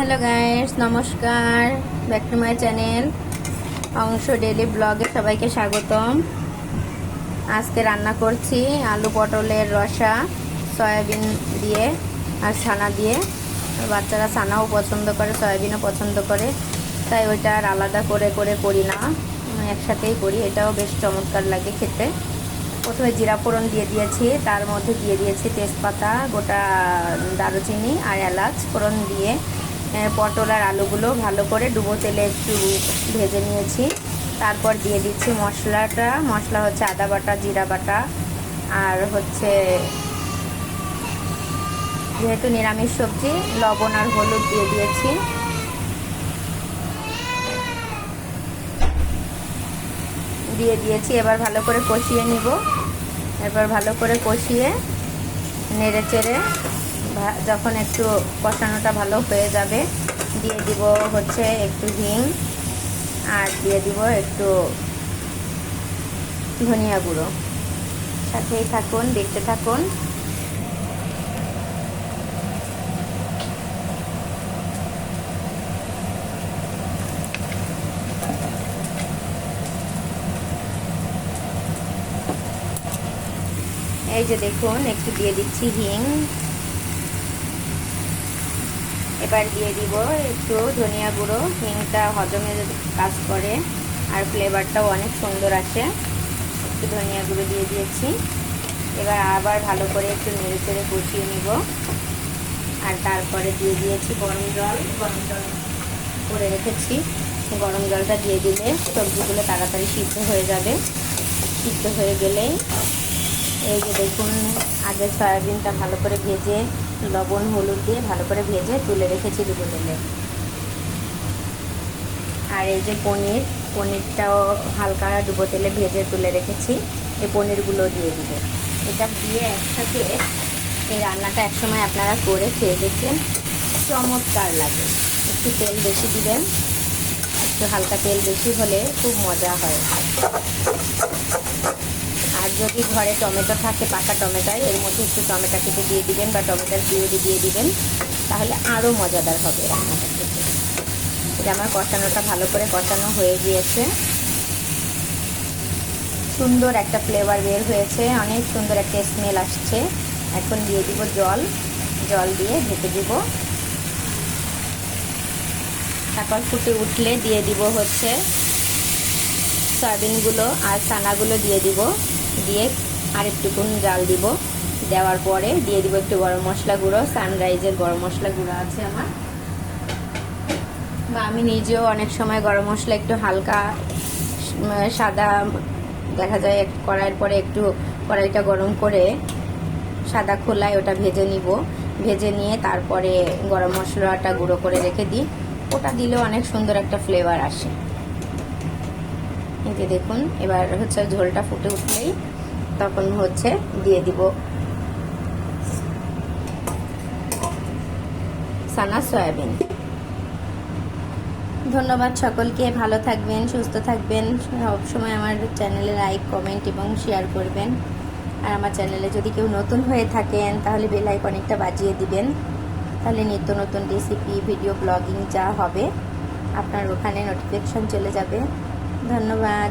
Hello guys, নমস্কার। Back to my channel, অংশ daily ব্লগে সবাইকে স্বাগতম। আজকে রান্না করছি আলু পটলের রসা, সয়াবিন দিয়ে আর ছানা দিয়ে। বাচ্চারা ছানাও পছন্দ করে, সয়াবিনও পছন্দ করে। তাই ওইটা আর আলাদা করে করে করি না। একসাথেই করি, এটাও বেশ চমৎকার লাগে খেতে। প্রথমে জিরা ফোড়ন দিয়ে দিয়েছি, তার মধ্যে দিয়ে দিয়েছি তেজপাতা, গোটা দারুচিনি আর এলাচ। ফোড়ন দিয়ে পটল আর আলুগুলো ভালো করে ডুবো তেলে একটু ভেজে নিয়েছি। তারপর দিয়ে দিচ্ছি মশলাটা। মশলা হচ্ছে আদা বাটা, জিরা বাটা, আর হচ্ছে যেহেতু নিরামিষ সবজি, লবণ আর হলুদ দিয়ে দিয়েছি। দিয়ে দিয়েছি, এবার ভালো করে কষিয়ে নিব। এবার ভালো করে কষিয়ে নেড়ে চেড়ে যখন একটু কষানোটা ভালো হয়ে যাবে, দিয়ে দিব হচ্ছে একটু হিং আর দিয়ে দিব একটু ধনিয়া গুঁড়ো। সাথেই থাকুন, দেখতে থাকুন। এই যে দেখুন, একটু দিয়ে দিচ্ছি হিং। এবার দিয়ে দিব একটু ধনিয়া গুঁড়ো, হিংটা হজমে কাজ করে, আর ফ্লেভারটাও অনেক সুন্দর আসে একটু ধনিয়া গুঁড়ো দিয়ে দিয়েছি। এবার আবার ভালো করে একটু নেড়ে চেড়ে কষিয়ে নিব। আর তারপরে দিয়ে দিয়েছি গরম জল। গরম জল করে রেখেছি। গরম জলটা দিয়ে দিলে সবজিগুলো তাড়াতাড়ি সিদ্ধ হয়ে যাবে। সিদ্ধ হয়ে গেলেই এই যে দেখুন আগে সয়াবিনটা ভালো করে ভেজে লবণ, হলুদ দিয়ে ভালো করে ভেজে তুলে রেখেছি দুটো তেলে। আর এই যে পনির, পনিরটাও হালকা ডুবো তেলে ভেজে তুলে রেখেছি। এই পনিরগুলো দিয়ে দিব। এটা দিয়ে একসাথে এই রান্নাটা একসময় আপনারা করে খেয়ে দেখবেন। চমৎকার লাগে। একটু তেল বেশি দিবেন। একটু হালকা তেল বেশি হলে খুব মজা হয়। আর যদি ঘরে টমেটো থাকে, পাকা টমেটোয়, এর মধ্যে একটু টমেটো কেটে দিয়ে দিবেন বা টমেটোর পিউরি দিয়ে দিবেন, তাহলে আরও মজাদার হবে রান্নাটা খেতে। এটা আমার কষানোটা ভালো করে কষানো হয়ে গিয়েছে। সুন্দর একটা ফ্লেভার বের হয়েছে, অনেক সুন্দর একটা স্মেল আসছে। এখন দিয়ে দিব জল। জল দিয়ে ঢেকে দিব। তারপর ফুটে উঠলে দিয়ে দিব হচ্ছে সয়াবিনগুলো আর চানাগুলো দিয়ে দিব। দিয়ে আর একটুকুন জাল দিব। দেওয়ার পরে দিয়ে দিব একটু গরম মশলা গুঁড়ো, সানরাইজের গরম মশলা গুঁড়ো আছে আমার। বা আমি নিজেও অনেক সময় গরম মশলা একটু হালকা সাদা দেখা যায় কড়াইয়ের পরে একটু কড়াইটা গরম করে সাদা খোলায় ওটা ভেজে নিব। ভেজে নিয়ে তারপরে গরম মশলাটা গুঁড়ো করে রেখে দিই। ওটা দিলেও অনেক সুন্দর একটা ফ্লেভার আসে। এই দেখুন, এবার হচ্ছে ঝোলটা ফুটে উঠলেই তখন হচ্ছে দিয়ে দিব সানা সয়াবিন। ধন্যবাদ সকলকে, ভালো থাকবেন, সুস্থ থাকবেন সবসময় আমার চ্যানেলে লাইক কমেন্ট এবং শেয়ার করবেন। আর আমার চ্যানেলে যদি কেউ নতুন হয়ে থাকেন, তাহলে বেল আইকনটা বাজিয়ে দিবেন। তাহলে নিত্য নতুন রেসিপি ভিডিও ব্লগিং যা হবে আপনার ওখানে নোটিফিকেশন চলে যাবে। ধন্যবাদ।